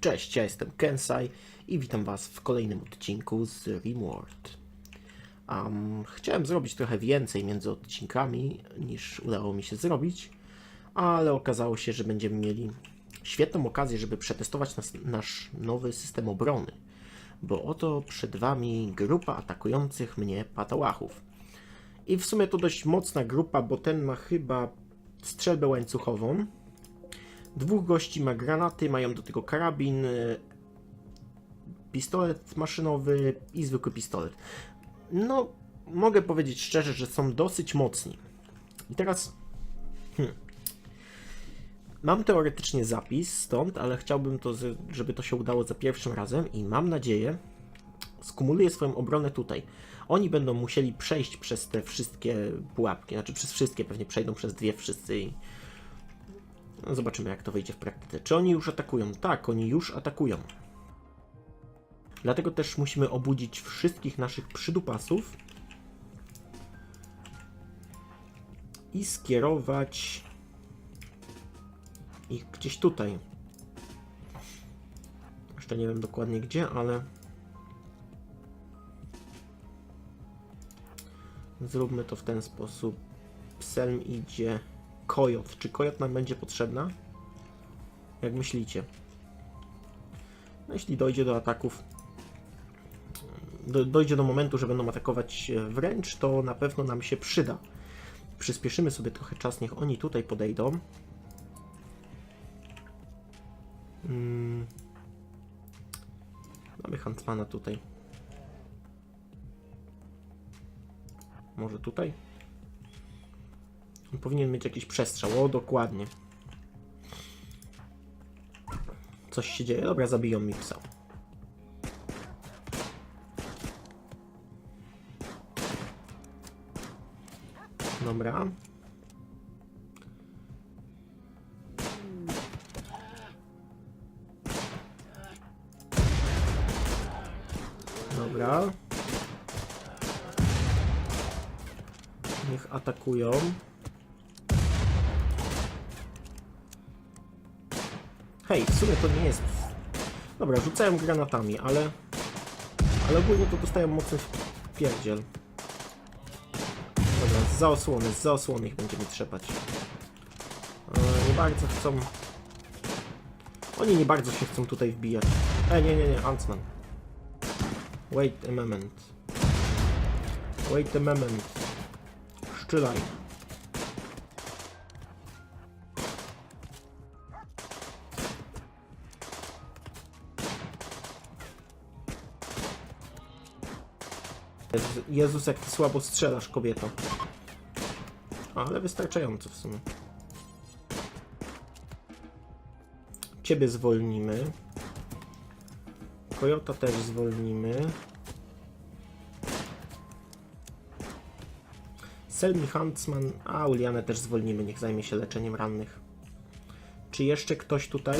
Cześć, ja jestem Kensai i witam Was w kolejnym odcinku z Rimworld. Um, chciałem zrobić trochę więcej między odcinkami niż udało mi się zrobić, ale okazało się, że będziemy mieli świetną okazję, żeby przetestować nas, nasz nowy system obrony, bo oto przed Wami grupa atakujących mnie patałachów. I w sumie to dość mocna grupa, bo ten ma chyba strzelbę łańcuchową, Dwóch gości ma granaty, mają do tego karabin, y, pistolet maszynowy i zwykły pistolet. No, mogę powiedzieć szczerze, że są dosyć mocni. I teraz. Hmm, mam teoretycznie zapis stąd, ale chciałbym to, żeby to się udało za pierwszym razem i mam nadzieję, skumuluję swoją obronę tutaj. Oni będą musieli przejść przez te wszystkie pułapki, znaczy przez wszystkie, pewnie przejdą przez dwie wszyscy i no zobaczymy, jak to wyjdzie w praktyce. Czy oni już atakują? Tak, oni już atakują. Dlatego też musimy obudzić wszystkich naszych przydupasów i skierować ich gdzieś tutaj. Jeszcze nie wiem dokładnie gdzie, ale zróbmy to w ten sposób. Pselm idzie Kojot. Czy Kojot nam będzie potrzebna? Jak myślicie? No, jeśli dojdzie do ataków, do, dojdzie do momentu, że będą atakować e, wręcz, to na pewno nam się przyda. Przyspieszymy sobie trochę czas, niech oni tutaj podejdą. Mm. Mamy Huntsmana tutaj. Może tutaj? Powinien mieć jakiś przestrzał. O, dokładnie. Coś się dzieje. Dobra, zabiją mi psa. Dobra. Dobra. Niech atakują. Hej, w sumie to nie jest... Dobra, rzucają granatami, ale... Ale ogólnie to dostają mocny pierdziel. Dobra, z osłony, z osłony ich będziemy trzepać. E, nie bardzo chcą... Oni nie bardzo się chcą tutaj wbijać. E, nie, nie, nie, Huntsman. Wait a moment. Wait a moment. Szczylaj. Jezus, jak ty słabo strzelasz, kobieto. Ale wystarczająco w sumie. Ciebie zwolnimy. Kojota też zwolnimy. Selmi Huntsman, a Ulianę też zwolnimy, niech zajmie się leczeniem rannych. Czy jeszcze ktoś tutaj?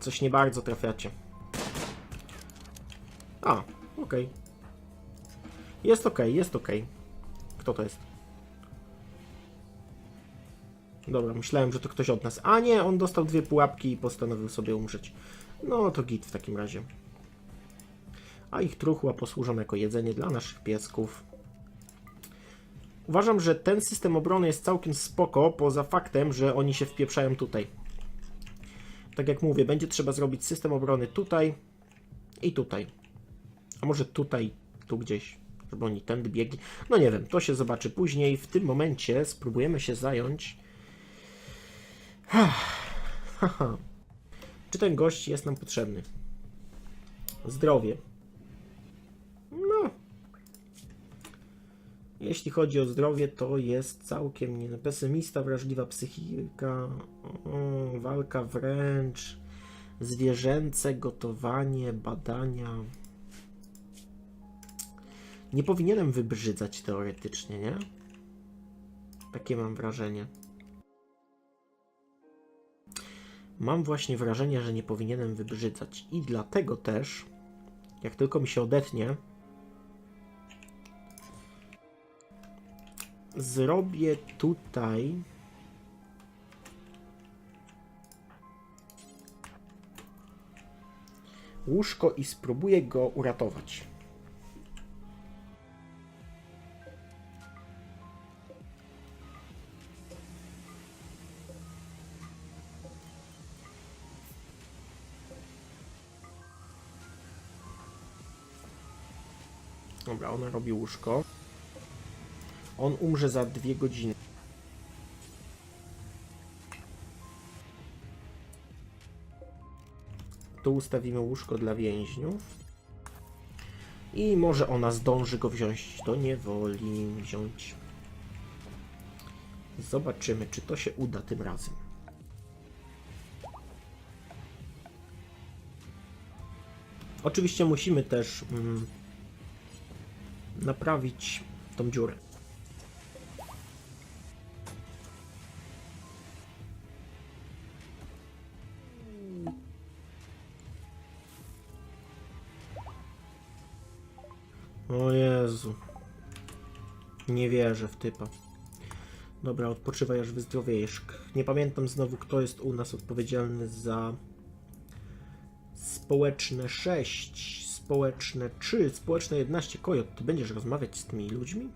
Coś nie bardzo trafiacie. A, okej. Jest okej, jest okej. Kto to jest? Dobra, myślałem, że to ktoś od nas. A nie, on dostał dwie pułapki i postanowił sobie umrzeć. No to git w takim razie. A ich truchła posłużą jako jedzenie dla naszych piesków. Uważam, że ten system obrony jest całkiem spoko, poza faktem, że oni się wpieprzają tutaj. Tak jak mówię, będzie trzeba zrobić system obrony tutaj i tutaj. A może tutaj, tu gdzieś, żeby oni tędy biegli. No nie wiem, to się zobaczy później. W tym momencie spróbujemy się zająć. Czy ten gość jest nam potrzebny? Zdrowie. No. Jeśli chodzi o zdrowie, to jest całkiem nie. Pesymista, wrażliwa psychika, o, walka wręcz, zwierzęce, gotowanie, badania. Nie powinienem wybrzydzać teoretycznie, nie? Takie mam wrażenie. Mam właśnie wrażenie, że nie powinienem wybrzydzać. I dlatego też, jak tylko mi się odetnie, zrobię tutaj. Łóżko i spróbuję go uratować. Ona robi łóżko. On umrze za dwie godziny. Tu ustawimy łóżko dla więźniów. I może ona zdąży go wziąć do niewoli. Wziąć. Zobaczymy, czy to się uda tym razem. Oczywiście musimy też mm, naprawić tą dziurę. O Jezu. Nie wierzę w typa. Dobra, odpoczywaj aż wyzdrowiejesz. Nie pamiętam znowu, kto jest u nas odpowiedzialny za społeczne 6, społeczne 3, społeczne 11. Kojot, ty będziesz rozmawiać z tymi ludźmi?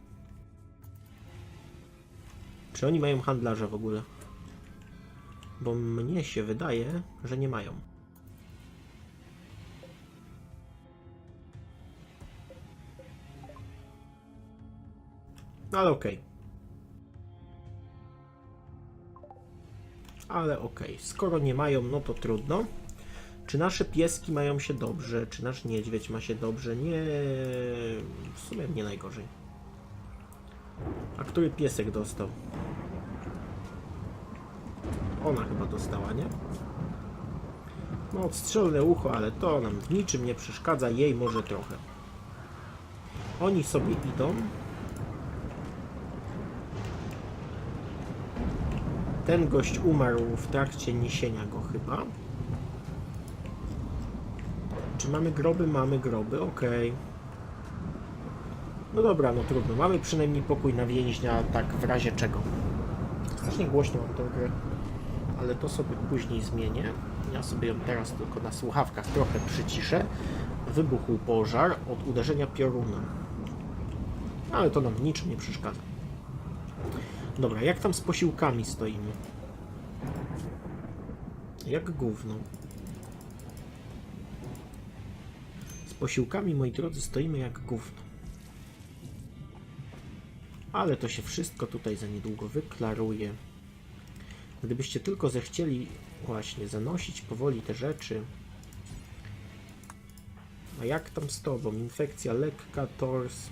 Czy oni mają handlarza w ogóle? Bo mnie się wydaje, że nie mają. Ale okej. Ale okej, skoro nie mają, no to trudno. Czy nasze pieski mają się dobrze? Czy nasz niedźwiedź ma się dobrze? Nie. W sumie nie najgorzej. A który piesek dostał? Ona chyba dostała, nie? No, odstrzelne ucho, ale to nam w niczym nie przeszkadza, jej może trochę. Oni sobie idą. Ten gość umarł w trakcie niesienia go chyba. Mamy groby? Mamy groby, okej. No dobra, no trudno. Mamy przynajmniej pokój na więźnia, tak w razie czego. Strasznie głośno mam tę grę, ale to sobie później zmienię. Ja sobie ją teraz tylko na słuchawkach trochę przyciszę. Wybuchł pożar od uderzenia pioruna. Ale to nam niczym nie przeszkadza. Dobra, jak tam z posiłkami stoimy? Jak gówno. Z posiłkami, moi drodzy, stoimy jak gówno. Ale to się wszystko tutaj za niedługo wyklaruje. Gdybyście tylko zechcieli właśnie zanosić powoli te rzeczy. A jak tam z tobą? Infekcja lekka, tors.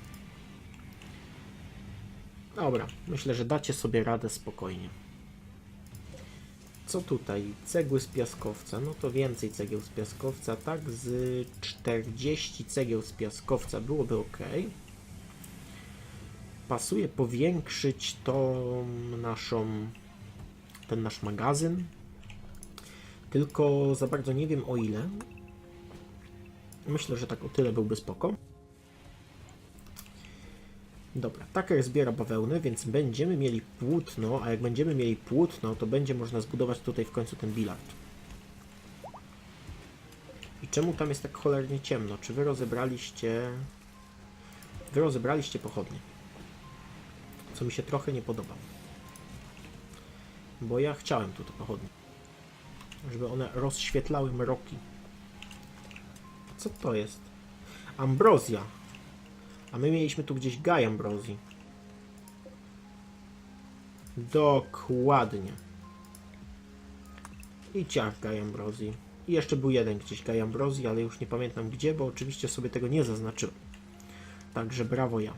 Dobra, myślę, że dacie sobie radę spokojnie. Co tutaj? Cegły z piaskowca. No to więcej cegieł z piaskowca. Tak, z 40 cegieł z piaskowca byłoby ok. Pasuje powiększyć tą naszą, ten nasz magazyn. Tylko za bardzo nie wiem o ile. Myślę, że tak o tyle byłby spoko. Dobra, Taker zbiera bawełnę, więc będziemy mieli płótno, a jak będziemy mieli płótno, to będzie można zbudować tutaj w końcu ten bilard. I czemu tam jest tak cholernie ciemno? Czy wy rozebraliście... Wy rozebraliście pochodnie. Co mi się trochę nie podoba. Bo ja chciałem tu te pochodnie. Żeby one rozświetlały mroki. Co to jest? Ambrozja. A my mieliśmy tu gdzieś Gaj Ambrozji. Dokładnie. I ciach Gaj Ambrozji. I jeszcze był jeden gdzieś Gaj Ambrozji, ale już nie pamiętam gdzie, bo oczywiście sobie tego nie zaznaczyłem. Także brawo ja.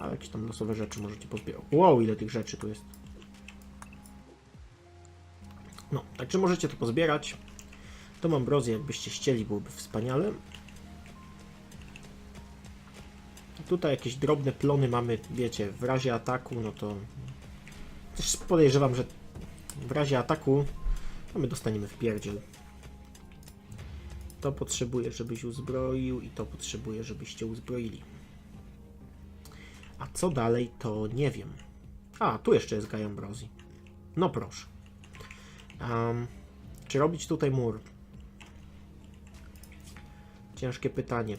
A jakieś tam losowe rzeczy możecie pozbierać. Wow, ile tych rzeczy tu jest. No, także możecie to pozbierać. Tą ambrozję, jakbyście chcieli, byłoby wspaniale. Tutaj jakieś drobne plony mamy, wiecie, w razie ataku, no to też podejrzewam, że w razie ataku to my dostaniemy w pierdziel. To potrzebuję, żebyś uzbroił i to potrzebuję, żebyście uzbroili. A co dalej, to nie wiem. A, tu jeszcze jest Guy Ambrosi. No proszę. Um, Czy robić tutaj mur? Ciężkie pytanie.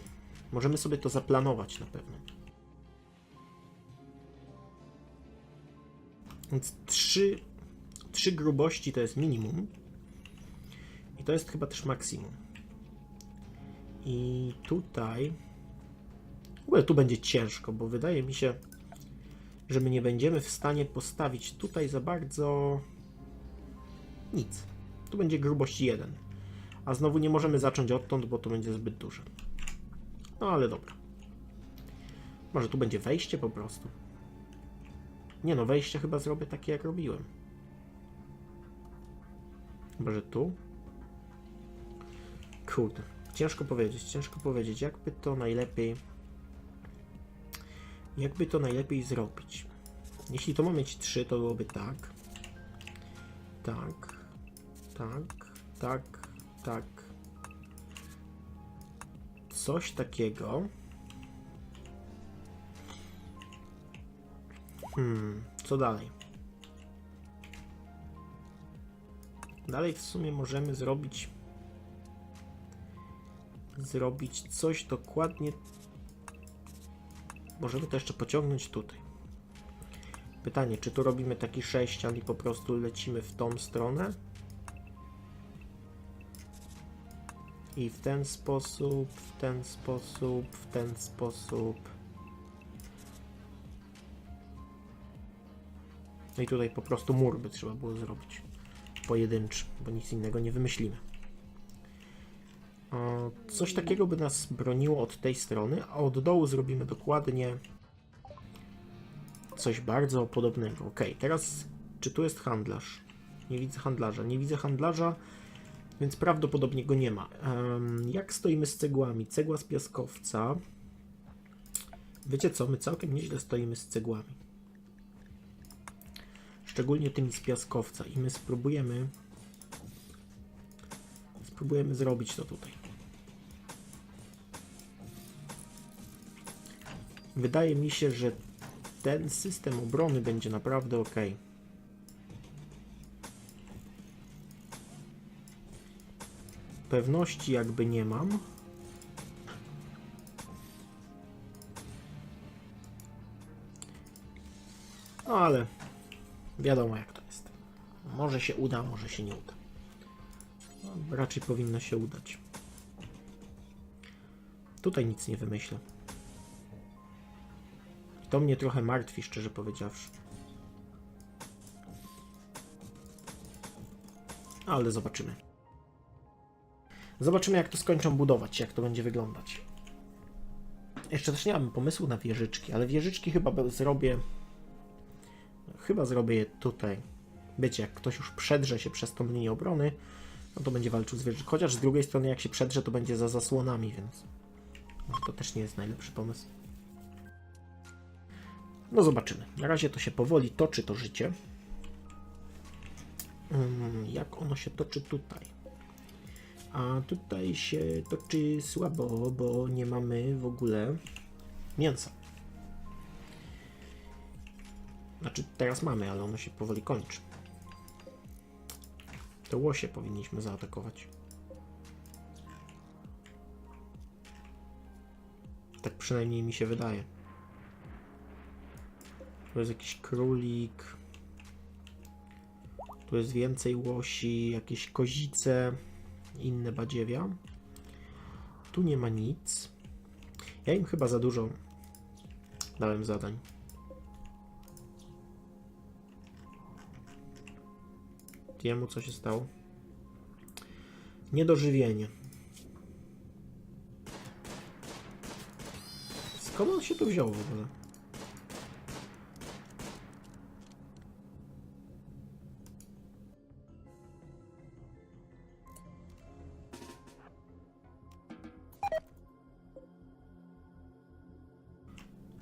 Możemy sobie to zaplanować na pewno. Więc trzy, trzy grubości to jest minimum. I to jest chyba też maksimum. I tutaj. W ogóle tu będzie ciężko, bo wydaje mi się, że my nie będziemy w stanie postawić tutaj za bardzo nic. Tu będzie grubość 1. A znowu nie możemy zacząć odtąd, bo to będzie zbyt duże. No ale dobra. Może tu będzie wejście po prostu. Nie no, wejście chyba zrobię takie jak robiłem. Chyba, że tu. Kurde. Ciężko powiedzieć, ciężko powiedzieć, jakby to najlepiej. Jakby to najlepiej zrobić. Jeśli to ma mieć 3, to byłoby tak. Tak. Tak. Tak. Tak. Coś takiego. Hmm, co dalej? Dalej w sumie możemy zrobić zrobić coś dokładnie możemy to jeszcze pociągnąć tutaj. Pytanie, czy tu robimy taki sześcian i po prostu lecimy w tą stronę? I w ten sposób, w ten sposób, w ten sposób. No i tutaj po prostu mur by trzeba było zrobić. Pojedynczy, bo nic innego nie wymyślimy. Coś takiego by nas broniło od tej strony, a od dołu zrobimy dokładnie coś bardzo podobnego. Ok, teraz czy tu jest handlarz? Nie widzę handlarza. Nie widzę handlarza, więc prawdopodobnie go nie ma. Jak stoimy z cegłami? Cegła z piaskowca. Wiecie co? My całkiem nieźle stoimy z cegłami. Szczególnie tymi z piaskowca. I my spróbujemy. Spróbujemy zrobić to tutaj. Wydaje mi się, że ten system obrony będzie naprawdę ok. Pewności jakby nie mam. No ale wiadomo jak to jest. Może się uda, może się nie uda. No, raczej powinno się udać. Tutaj nic nie wymyślę. To mnie trochę martwi, szczerze powiedziawszy. Ale zobaczymy. Zobaczymy, jak to skończą budować, jak to będzie wyglądać. Jeszcze też nie mam pomysłu na wieżyczki, ale wieżyczki chyba zrobię. Chyba zrobię je tutaj. Wiecie, jak ktoś już przedrze się przez tą linię obrony, no to będzie walczył z wieżyczką. Chociaż z drugiej strony, jak się przedrze, to będzie za zasłonami, więc może to też nie jest najlepszy pomysł. No zobaczymy. Na razie to się powoli toczy to życie. Mm, Jak ono się toczy tutaj? A tutaj się toczy słabo, bo nie mamy w ogóle mięsa. Znaczy teraz mamy, ale ono się powoli kończy. Te łosie powinniśmy zaatakować. Tak przynajmniej mi się wydaje. Tu jest jakiś królik. Tu jest więcej łosi, jakieś kozice, inne badziewia. Tu nie ma nic. Ja im chyba za dużo dałem zadań. Jemu co się stało? Niedożywienie. Skąd on się tu wziął w ogóle?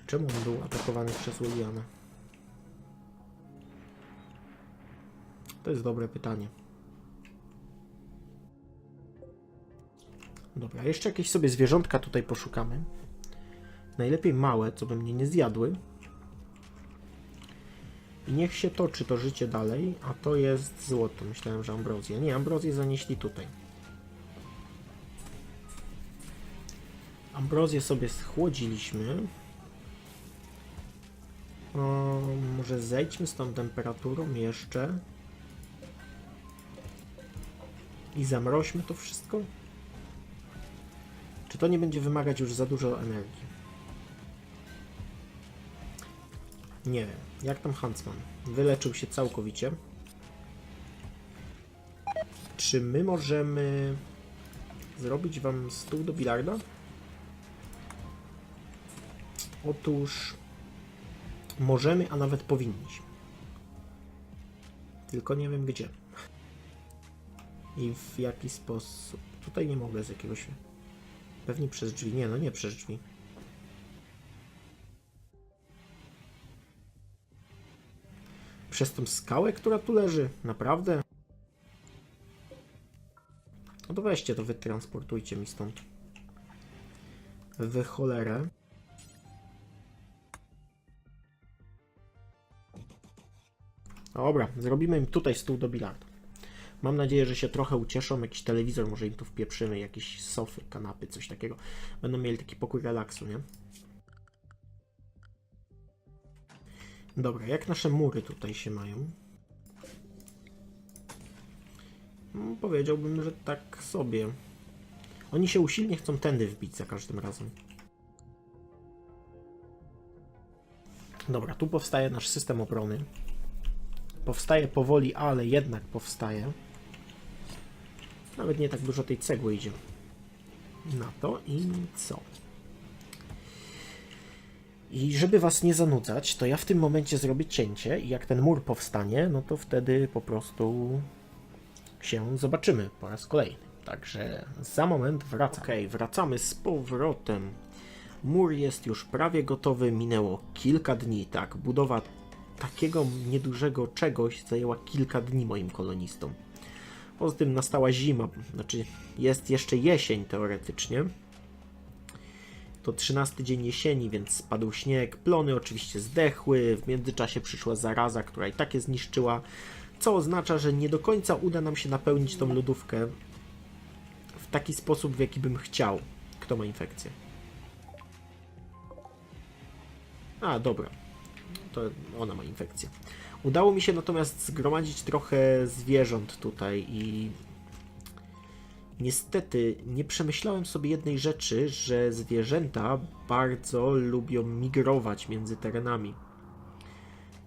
Czemu on był atakowany przez Liliana? To jest dobre pytanie. Dobra, jeszcze jakieś sobie zwierzątka tutaj poszukamy. Najlepiej małe, co by mnie nie zjadły. I niech się toczy to życie dalej, a to jest złoto. Myślałem, że ambrozja. Nie, ambrozję zanieśli tutaj. Ambrozję sobie schłodziliśmy. O, może zejdźmy z tą temperaturą jeszcze. I zamroźmy to wszystko? Czy to nie będzie wymagać już za dużo energii? Nie wiem. Jak tam Huntsman? Wyleczył się całkowicie. Czy my możemy zrobić wam stół do bilarda? Otóż możemy, a nawet powinniśmy. Tylko nie wiem gdzie. I w jaki sposób. Tutaj nie mogę z jakiegoś. Pewnie przez drzwi. Nie, no nie przez drzwi. Przez tą skałę, która tu leży. Naprawdę? No to weźcie to, wytransportujcie mi stąd. W cholerę. Dobra, zrobimy im tutaj stół do bilardu. Mam nadzieję, że się trochę ucieszą. Jakiś telewizor może im tu wpieprzymy, jakieś sofy, kanapy, coś takiego. Będą mieli taki pokój relaksu, nie? Dobra, jak nasze mury tutaj się mają? No, powiedziałbym, że tak sobie. Oni się usilnie chcą tędy wbić za każdym razem. Dobra, tu powstaje nasz system obrony. Powstaje powoli, ale jednak powstaje. Nawet nie tak dużo tej cegły idzie na to i co? I żeby was nie zanudzać, to ja w tym momencie zrobię cięcie i jak ten mur powstanie, no to wtedy po prostu się zobaczymy po raz kolejny. Także za moment wracam. Okej, wracamy z powrotem. Mur jest już prawie gotowy, minęło kilka dni, tak. Budowa takiego niedużego czegoś zajęła kilka dni moim kolonistom. Poza tym nastała zima, znaczy jest jeszcze jesień teoretycznie. To 13 dzień jesieni, więc spadł śnieg, plony oczywiście zdechły, w międzyczasie przyszła zaraza, która i tak je zniszczyła, co oznacza, że nie do końca uda nam się napełnić tą lodówkę w taki sposób, w jaki bym chciał. Kto ma infekcję? A, dobra. To ona ma infekcję. Udało mi się natomiast zgromadzić trochę zwierząt tutaj i niestety nie przemyślałem sobie jednej rzeczy, że zwierzęta bardzo lubią migrować między terenami.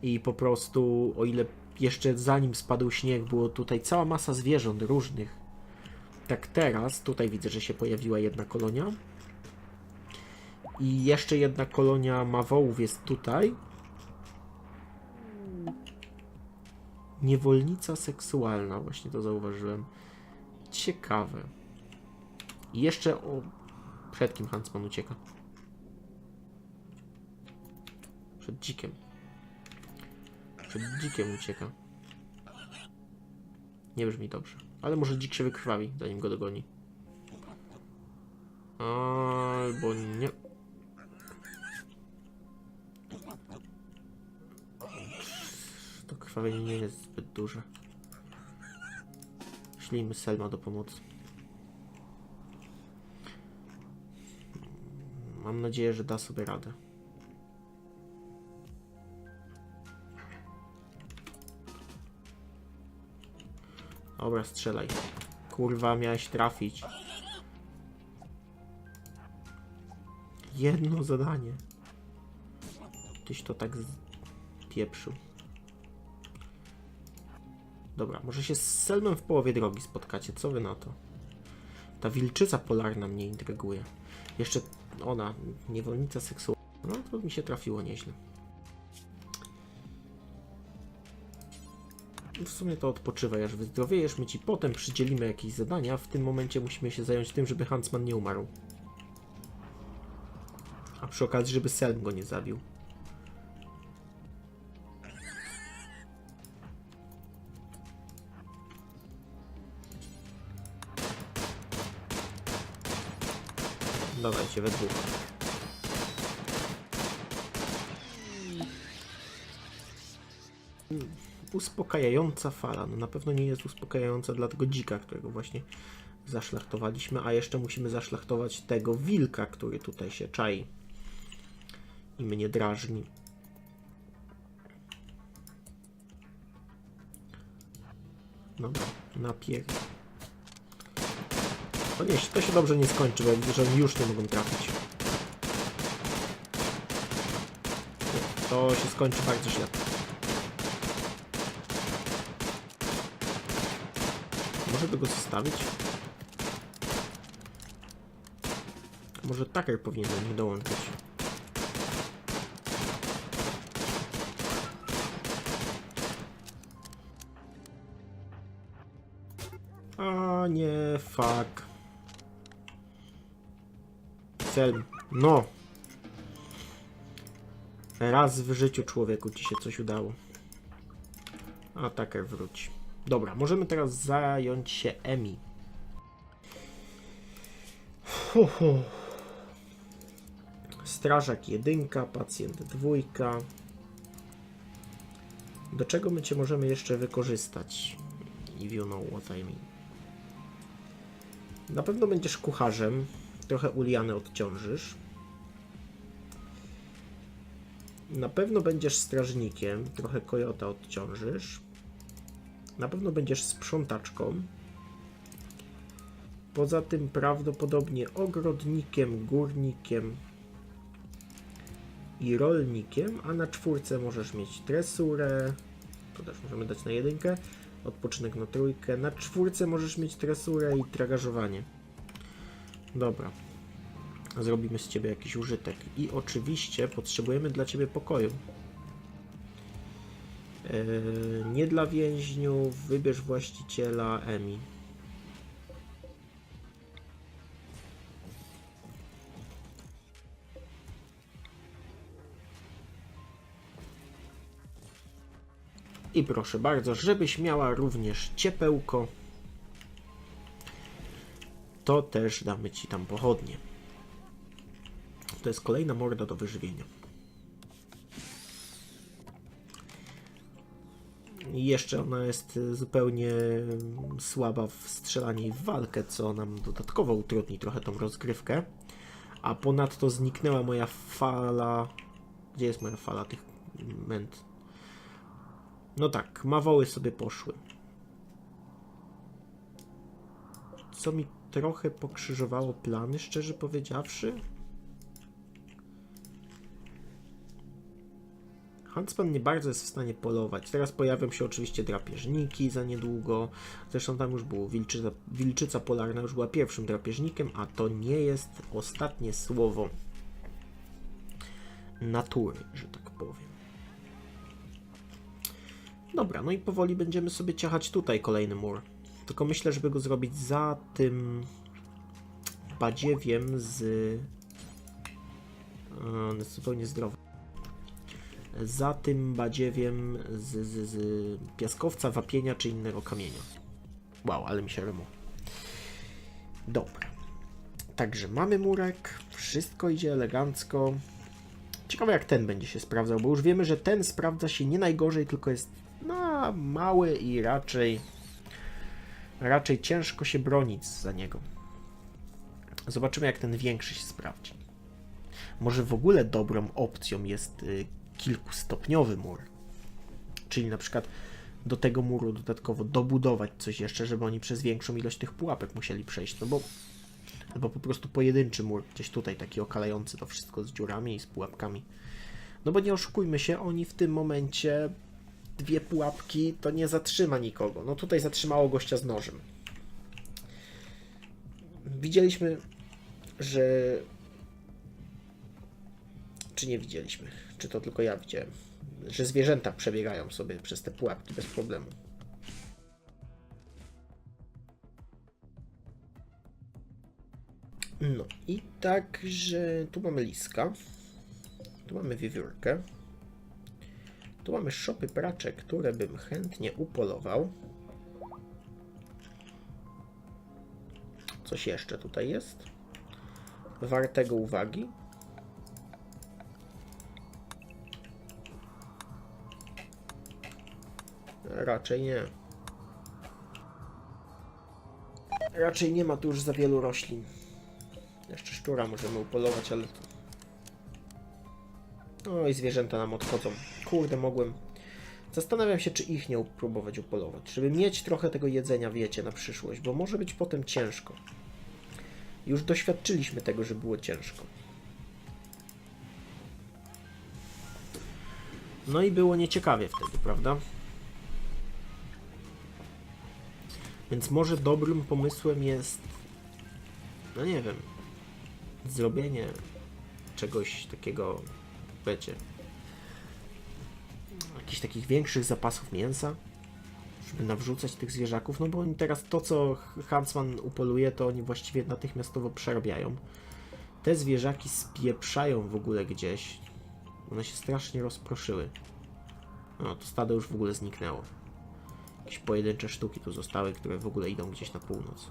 I po prostu, o ile jeszcze zanim spadł śnieg, było tutaj cała masa zwierząt różnych, tak teraz, tutaj widzę, że się pojawiła jedna kolonia. I jeszcze jedna kolonia mawołów jest tutaj. Niewolnica seksualna, właśnie to zauważyłem. Ciekawe. I jeszcze o... Przed kim Huntsman ucieka? Przed dzikiem. Przed dzikiem ucieka. Nie brzmi dobrze. Ale może dzik się wykrwawi, zanim go dogoni. Albo nie. Krwawienie nie jest zbyt duże. Ślijmy Selma do pomocy. Mam nadzieję, że da sobie radę. Dobra, strzelaj. Kurwa, miałeś trafić. Jedno zadanie. Tyś to tak pieprzył. Dobra, może się z Selmem w połowie drogi spotkacie. Co wy na to? Ta wilczyca polarna mnie intryguje. Jeszcze ona, niewolnica seksualna. No to mi się trafiło nieźle. W sumie to odpoczywaj, aż wyzdrowiejesz. My ci potem przydzielimy jakieś zadania. W tym momencie musimy się zająć tym, żeby Huntsman nie umarł. A przy okazji, żeby Selm go nie zabił. Dawajcie we dwóch. uspokajająca fala. No na pewno nie jest uspokajająca dla tego dzika, którego właśnie zaszlachtowaliśmy, a jeszcze musimy zaszlachtować tego wilka, który tutaj się czai i mnie drażni. Dobra, napier... To nie, to się dobrze nie skończy, bo widzę, że oni już nie mogą trafić. To się skończy bardzo źle. Może by go zostawić? Może Tucker powinien do nich dołączyć. A nie, fuck. Cel. No. Raz w życiu człowieku ci się coś udało. A Tucker wróci. Dobra, możemy teraz zająć się Emi. Strażak jedynka, pacjent dwójka. Do czego my cię możemy jeszcze wykorzystać? If you know what I mean. Na pewno będziesz kucharzem. Trochę Ulianę odciążysz. Na pewno będziesz strażnikiem. Trochę Kojota odciążysz. Na pewno będziesz sprzątaczką. Poza tym prawdopodobnie ogrodnikiem, górnikiem i rolnikiem, a na czwórce możesz mieć tresurę. To też możemy dać na jedynkę. Odpoczynek na trójkę. Na czwórce możesz mieć tresurę i tragażowanie. Dobra. Zrobimy z ciebie jakiś użytek. I oczywiście potrzebujemy dla ciebie pokoju. Yy, nie dla więźniów, wybierz właściciela Emi. I proszę bardzo, żebyś miała również ciepełko, to też damy ci tam pochodnie. To jest kolejna morda do wyżywienia. I jeszcze ona jest zupełnie słaba w strzelanie i w walkę, co nam dodatkowo utrudni trochę tą rozgrywkę. A ponadto zniknęła moja fala. Gdzie jest moja fala tych ment? No tak, mawoły sobie poszły. Co mi trochę pokrzyżowało plany, szczerze powiedziawszy. Huntsman nie bardzo jest w stanie polować. Teraz pojawią się oczywiście drapieżniki za niedługo. Zresztą tam już było wilczyca, wilczyca polarna, już była pierwszym drapieżnikiem, a to nie jest ostatnie słowo natury, że tak powiem. Dobra, no i powoli będziemy sobie ciachać tutaj kolejny mur. Tylko myślę, żeby go zrobić za tym badziewiem z... On jest zupełnie zdrowy. Za tym badziewiem z, z, z piaskowca, wapienia czy innego kamienia. Wow, ale mi się rymu. Dobra. Także mamy murek, wszystko idzie elegancko. Ciekawe jak ten będzie się sprawdzał, bo już wiemy, że ten sprawdza się nie najgorzej, tylko jest no, mały i raczej raczej ciężko się bronić za niego. Zobaczymy, jak ten większy się sprawdzi. Może w ogóle dobrą opcją jest y, kilkustopniowy mur. Czyli na przykład do tego muru dodatkowo dobudować coś jeszcze, żeby oni przez większą ilość tych pułapek musieli przejść. No bo, no bo po prostu pojedynczy mur, gdzieś tutaj taki okalający to wszystko z dziurami i z pułapkami. No bo nie oszukujmy się, oni w tym momencie dwie pułapki to nie zatrzyma nikogo. No tutaj zatrzymało gościa z nożem. Widzieliśmy, że. Czy nie widzieliśmy? Czy to tylko ja widziałem? Że zwierzęta przebiegają sobie przez te pułapki bez problemu. No i tak, że tu mamy liska. Tu mamy wiewiórkę. Tu mamy szopy pracze, które bym chętnie upolował. Coś jeszcze tutaj jest? Wartego uwagi. Raczej nie. Raczej nie ma tu już za wielu roślin. Jeszcze szczura możemy upolować, ale... No i zwierzęta nam odchodzą. Kurde, mogłem... Zastanawiam się, czy ich nie próbować upolować, żeby mieć trochę tego jedzenia, wiecie, na przyszłość, bo może być potem ciężko. Już doświadczyliśmy tego, że było ciężko. No i było nieciekawie wtedy, prawda? Więc może dobrym pomysłem jest, no nie wiem, zrobienie czegoś takiego, wiecie, jakichś takich większych zapasów mięsa, żeby nawrzucać tych zwierzaków, no bo oni teraz to, co Huntsman upoluje, to oni właściwie natychmiastowo przerabiają. Te zwierzaki spieprzają w ogóle gdzieś. One się strasznie rozproszyły. No, to stado już w ogóle zniknęło. Jakieś pojedyncze sztuki tu zostały, które w ogóle idą gdzieś na północ.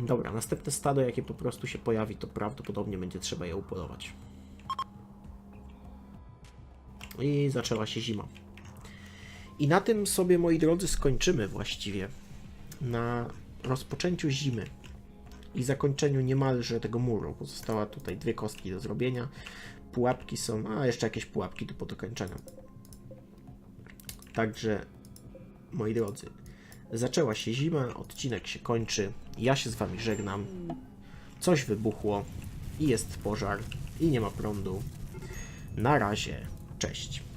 Dobra, następne stado, jakie po prostu się pojawi, to prawdopodobnie będzie trzeba je upolować. I zaczęła się zima. I na tym sobie, moi drodzy, skończymy właściwie. Na rozpoczęciu zimy i zakończeniu niemalże tego muru. Pozostała tutaj dwie kostki do zrobienia. Pułapki są, a jeszcze jakieś pułapki tu po dokończeniu. Także, moi drodzy, zaczęła się zima, odcinek się kończy. Ja się z wami żegnam. Coś wybuchło i jest pożar i nie ma prądu. Na razie, cześć.